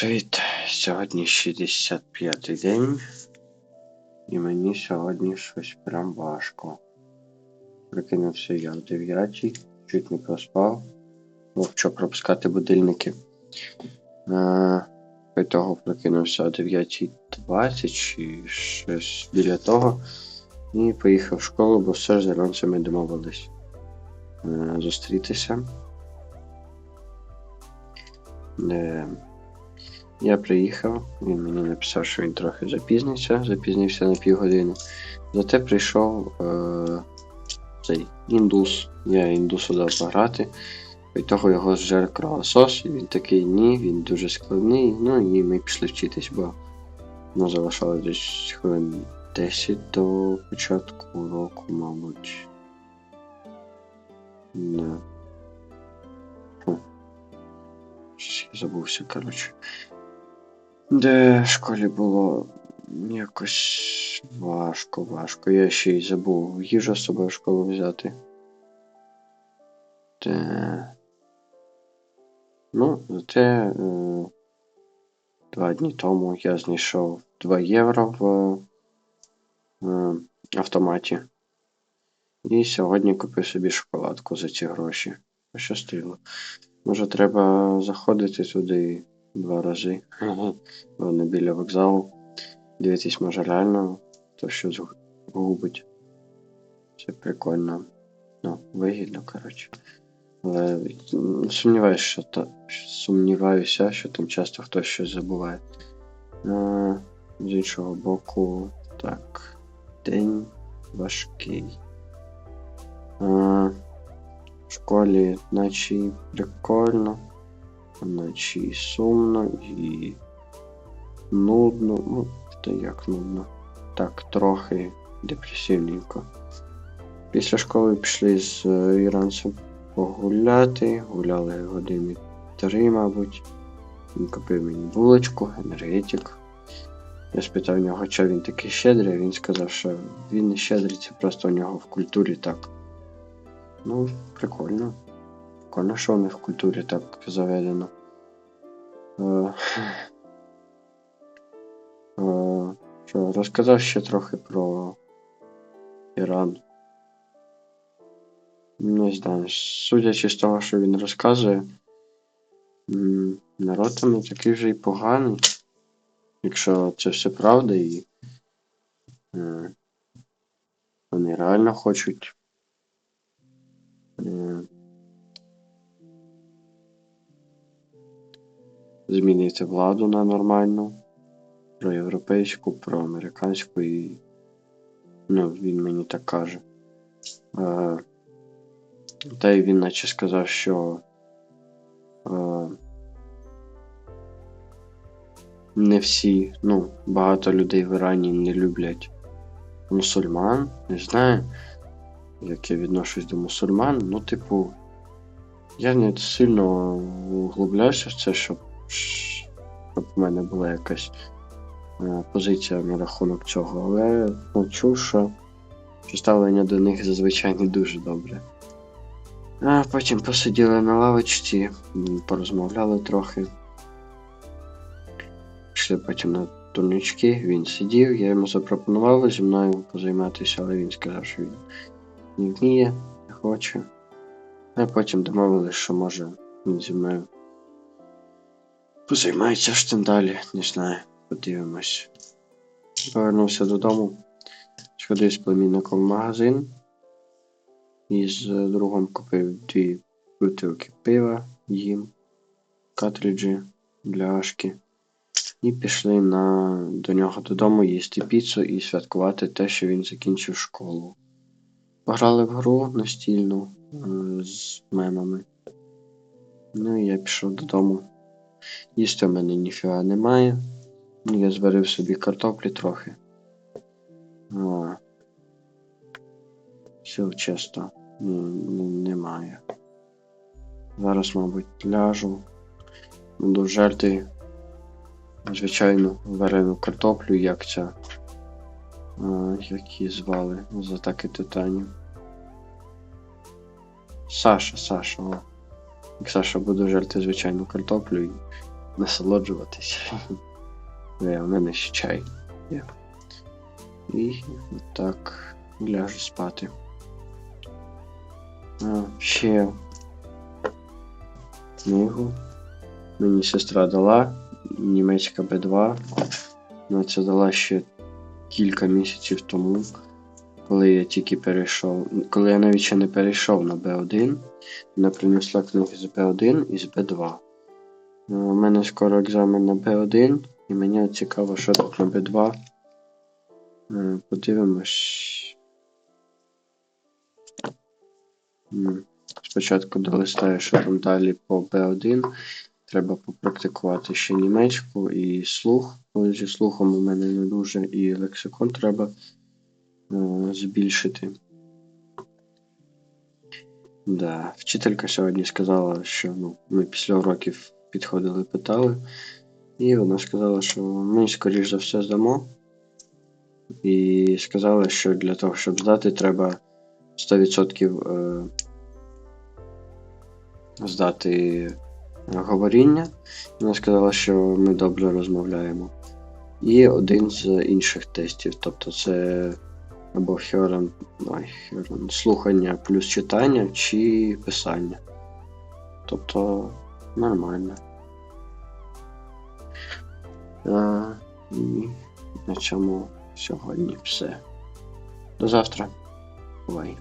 Привіт! Сьогодні 65-й день, і мені сьогодні щось прям важко. Прикинувся я в 9, чуть не проспав. Мовчу пропускати будильники. Е, По того прокинувся о 9.20 чи щось біля того. І поїхав в школу, бо все ж з Альонцями домовились е, зустрітися. Е, я приїхав, він мені написав, що він трохи запізниться, запізнився на півгодини. Зате прийшов е, цей індус. Я індусу дав пограти. І того його зжер кровосос, і він такий ні, він дуже складний. Ну і ми пішли вчитись, бо ну, залишалось десь хвилин 10 до початку уроку, мабуть. Не. Хм. Щось я забувся, коротше. Де в школі було якось важко, важко. Я ще й забув їжу з собою в школу взяти. Де... Ну, зате е, два дні тому я знайшов 2 євро в е, автоматі. І сьогодні купив собі шоколадку за ці гроші. Пощастило. Може, треба заходити туди два рази. Вони біля вокзалу. Дивитись, може реально то що згубить. Це прикольно. Ну, вигідно, коротше. Але сумніваюся, що та, сумніваюся, що там часто хтось щось забуває. А, з іншого боку, так. День важкий. А, в школі наче прикольно, наче й сумно і нудно. Ну, та як нудно. Так, трохи депресивненько. Після школи пішли з е, іранцем погуляти, гуляли години три, мабуть. Він купив мені булочку, енергетик. Я спитав нього, що він такий щедрий, він сказав, що він не щедрий, це просто у нього в культурі так. Ну, прикольно. Прикольно, що у них в культурі так заведено. Е, е, що, розказав ще трохи про Іран. Не знаю, судячи з того, що він розказує, народ там не такий вже й поганий. Якщо це все правда і е, вони реально хочуть змінити владу на нормальну, проєвропейську, проамериканську і ну, він мені так каже. Е, та й він наче сказав, що е, не всі, ну, багато людей в Ірані не люблять мусульман. Не знаю, як я відношусь до мусульман. Ну, типу, я не сильно углублявся в це, щоб, щоб в мене була якась е, позиція на рахунок цього, але ну, чув, що ставлення до них зазвичай не дуже добре. А потім посиділи на лавочці, порозмовляли трохи. Пішли потім на турнічки, він сидів, я йому запропонував зі мною позайматися, але він сказав, що він не вміє, не хоче. А потім домовились, що може він зі мною позаймається ж тим далі, не знаю, подивимось. Повернувся додому, сходив з племінником в магазин. І з другом купив дві бутилки пива, їм, картриджі для Ашки. І пішли на, до нього додому їсти піцу і святкувати те, що він закінчив школу. Пограли в гру настільну е, з мемами. Ну і я пішов додому. Їсти в мене ніфіга немає. Ну, Я зварив собі картоплі трохи. О. Сил чисто ні, ні, немає. Зараз, мабуть, ляжу. Буду жерти звичайну варену картоплю, як ця. А, як її звали з атаки титанів. Саша, Саша, о. Саша буду жерти звичайну картоплю і насолоджуватись. Е, У мене ще чай є. І так ляжу спати. А, ще книгу. Мені сестра дала німецька Б2. Вона це дала ще кілька місяців тому, коли я тільки перейшов. Коли я навіть ще не перейшов на Б1, вона принесла книги з Б1 і з Б2. Е, У мене скоро екзамен на Б1, і мені цікаво, що тут на Б2. Е, Подивимось. Спочатку долистаю, що там далі по Б1. Треба попрактикувати ще німецьку і слух. Зі слухом у мене не дуже, і лексикон треба збільшити. Да. Вчителька сьогодні сказала, що ну, ми після уроків підходили, питали, і вона сказала, що ми, скоріш за все, здамо. І сказала, що для того, щоб здати, треба 100% е, здати говоріння. Вона сказала, що ми добре розмовляємо. І один з інших тестів. Тобто це або херон, ой, херон, слухання плюс читання чи писання. Тобто нормально. А, і на цьому сьогодні все. До завтра. Бувай.